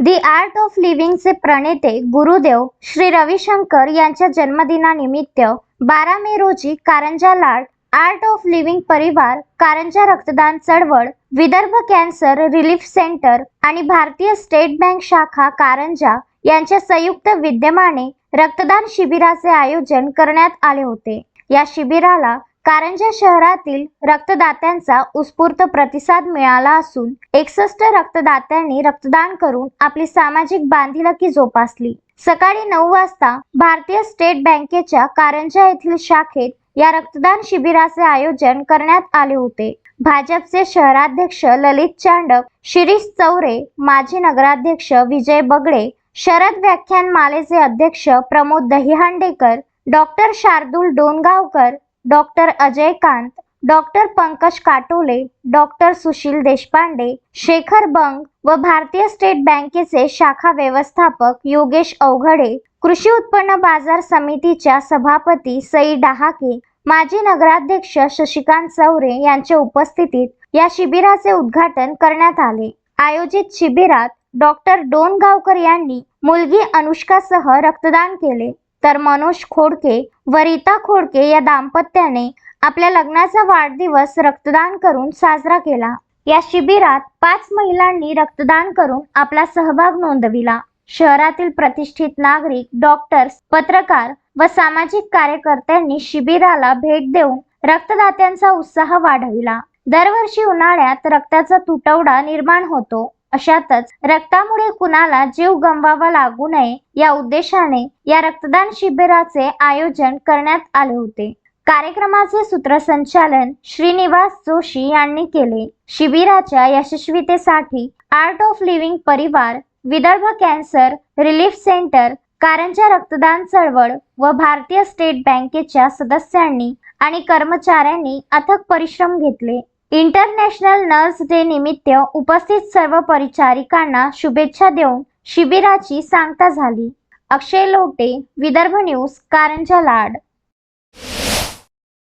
The art of लिव्हिंगचे प्रणेते गुरुदेव श्री रविशंकर यांच्या जन्मदिनानिमित्त बारा मे रोजी Karanja Lad art of living परिवार कारंजा रक्तदान चळवळ विदर्भ कॅन्सर रिलीफ सेंटर आणि भारतीय स्टेट बँक शाखा कारंजा यांच्या संयुक्त विद्यमाने रक्तदान शिबिराचे आयोजन करण्यात आले होते. या शिबिराला कारंजा शहरातील रक्तदात्यांचा उत्स्फूर्त प्रतिसाद मिळाला असून एकसष्ट रक्तदात्यांनी रक्तदान करून आपली सामाजिक बांधिलकी जोपासली. सकाळी नऊ वाजता भारतीय स्टेट बँकेच्या कारंजा येथील शाखेत या रक्तदान शिबिराचे आयोजन करण्यात आले होते. भाजपचे शहराध्यक्ष ललित चांडक शिरीष चौरे माजी नगराध्यक्ष विजय बगडे शरद व्याख्यान मालेचे अध्यक्ष Pramod Dahihandekar doctor Shardul Dongaonkar doctor Ajay Kant doctor Pankaj Katole doctor Sushil Deshpande Shekhar Bang व भारतीय स्टेट बँकेचे शाखा व्यवस्थापक योगेश अवघडे कृषी उत्पन्न बाजार समितीच्या सभापती सई डहाके माजी नगराध्यक्ष शशिकांत चौरे यांच्या उपस्थितीत या शिबिराचे उद्घाटन करण्यात आले. आयोजित शिबिरात डॉक्टर डोनगावकर यांनी मुलगी अनुष्कासह रक्तदान केले. तर मनोज खोडके व रीता खोडके या दाम्पत्याने आपल्या लग्नाचा वाढदिवस रक्तदान करून साजरा केला. या शिबिरात पाच महिलांनी रक्तदान करून आपला सहभाग नोंदविला. शहरातील प्रतिष्ठित नागरिक डॉक्टर्स पत्रकार व सामाजिक कार्यकर्त्यांनी शिबिराला भेट देऊन रक्तदात्यांचा उत्साह वाढविला. दरवर्षी उन्हाळ्यात रक्ताचा तुटवडा निर्माण होतो. अशातच रक्तामुळे कुणाला जीव गमवावा लागू नये या उद्देशाने या रक्तदान शिबिराचे आयोजन करण्यात आले होते. कार्यक्रमाचे सूत्रसंचालन श्रीनिवास जोशी यांनी केले. शिबिराच्या यशस्वीतेसाठी आर्ट ऑफ लिव्हिंग परिवार Vidarbha cancer relief centre Karanja रक्तदान चळवळ व भारतीय स्टेट बँकेच्या सदस्यांनी आणि कर्मचाऱ्यांनी अथक परिश्रम घेतले. इंटरनॅशनल नर्स डे निमित्त उपस्थित सर्व परिचारिकांना शुभेच्छा देऊन शिबिराची सांगता झाली. अक्षय लोटे विदर्भ न्यूज कारंजा लाड.